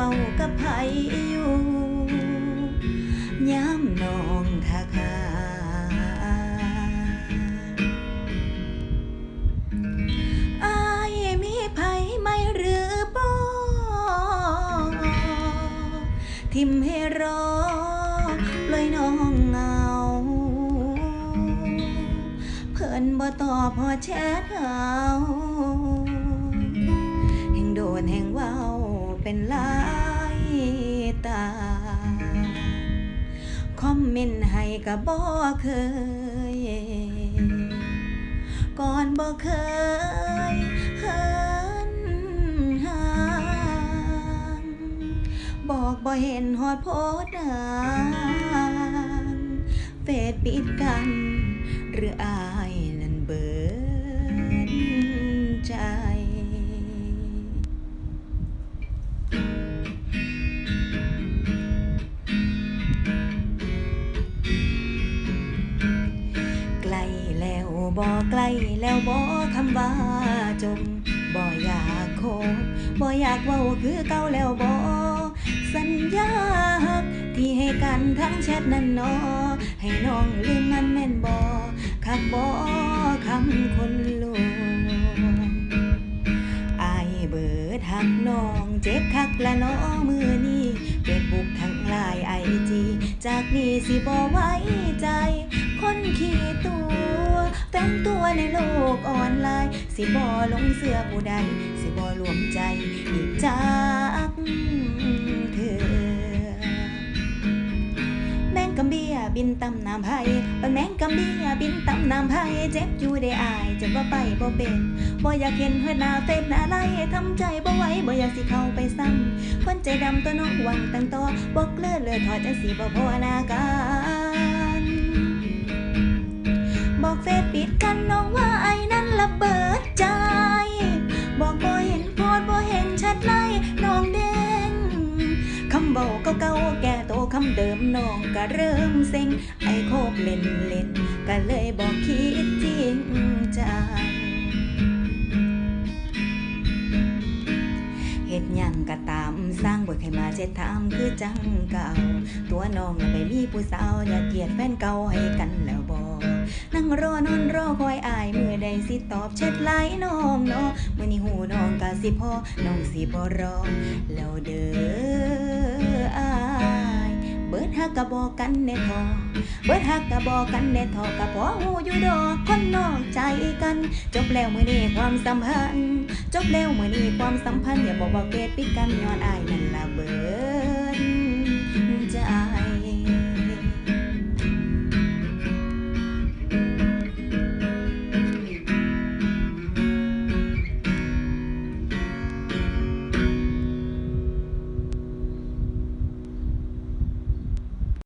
ว้ากับไผอยู่ย้ำน้องทักหาอายมีไผไม่หรือบ่ทิมให้รอเลยน้องเงา เพิ่นบ่ตอบพอแชทเอา เป็นลายตา คอมเมนต์ให้ก็บ่เคย ก่อนบ่เคยเฮินห่างบอกบ่เห็นฮอดโพสต์อ่านเฟซปิดกัน หรืออาย บ่ใกล้แล้วบ่คำว่าจมบ่อยากโคบบ่อยากเว้าคือเก่าแล้วบ่สัญญาที่ให้กันทั้งแชทนั้นนอ ให้น้องลืมมันแม่นบ่คักบ่คำคนลวงอายเบิดหักน้องเจ็บคักละน้อมือนี้เฟซบุ๊กทั้งไลน์ไอจีจากนี้สิบ่ไว้ใจ คนขี้ตัว แฝงตัวในโลกออนไลน์ สิบ่หลงเสื้อผู้ใด สิบ่รวมใจอีกจากเธอ แมงกำเบียบินตำน้ำไผ่ปันแมงกำเบียบินตำน้ำไผ่เจ็บอยู่ได้อายจ็บว่าไปบ่เป็นบ่อยากเห็นเพื่อนหน้าเฟซหน้าไล่ทำใจบ่ไหวบ่อยากสิเข้าไปซ้ำคนใจดำตัวน้องหวังตั้งต่อบอกเลิศเลยถอดจังสีบ่พอหนากันำเบาเก่าๆแก่โตคำเดิมน้องก็เริ่มเซ็งไอ้โคบเล่นเล่นก็เลยบอกคิดจริงจังเฮ็ดยังก็ตามสร้างบ่เคยมาเช็ดถามคือจังเก่า ตัวน้องไปมีผู้สาวอย่าเกลียดแฟนเก่าให้กันแล้วบ่นั่งรอนอนรอคอยอายเมื่อใดสิตอบแชทไลน์น้องเนาะมื้อนี้หูน้องก็สิพอน้องสิบ่รอแล้วเด้อ กกะบอกกันแน่ทอเบิดฮักกะบอกกันแน่ทอกะพอหูอยู่ดอกคนนอกใจกัน จบแล้วมื้อนี้ความสัมพันธ์ จบแล้วมื้อนี้ความสัมพันธ์อย่าบอกว่าเกตปิดกันย้อนอาย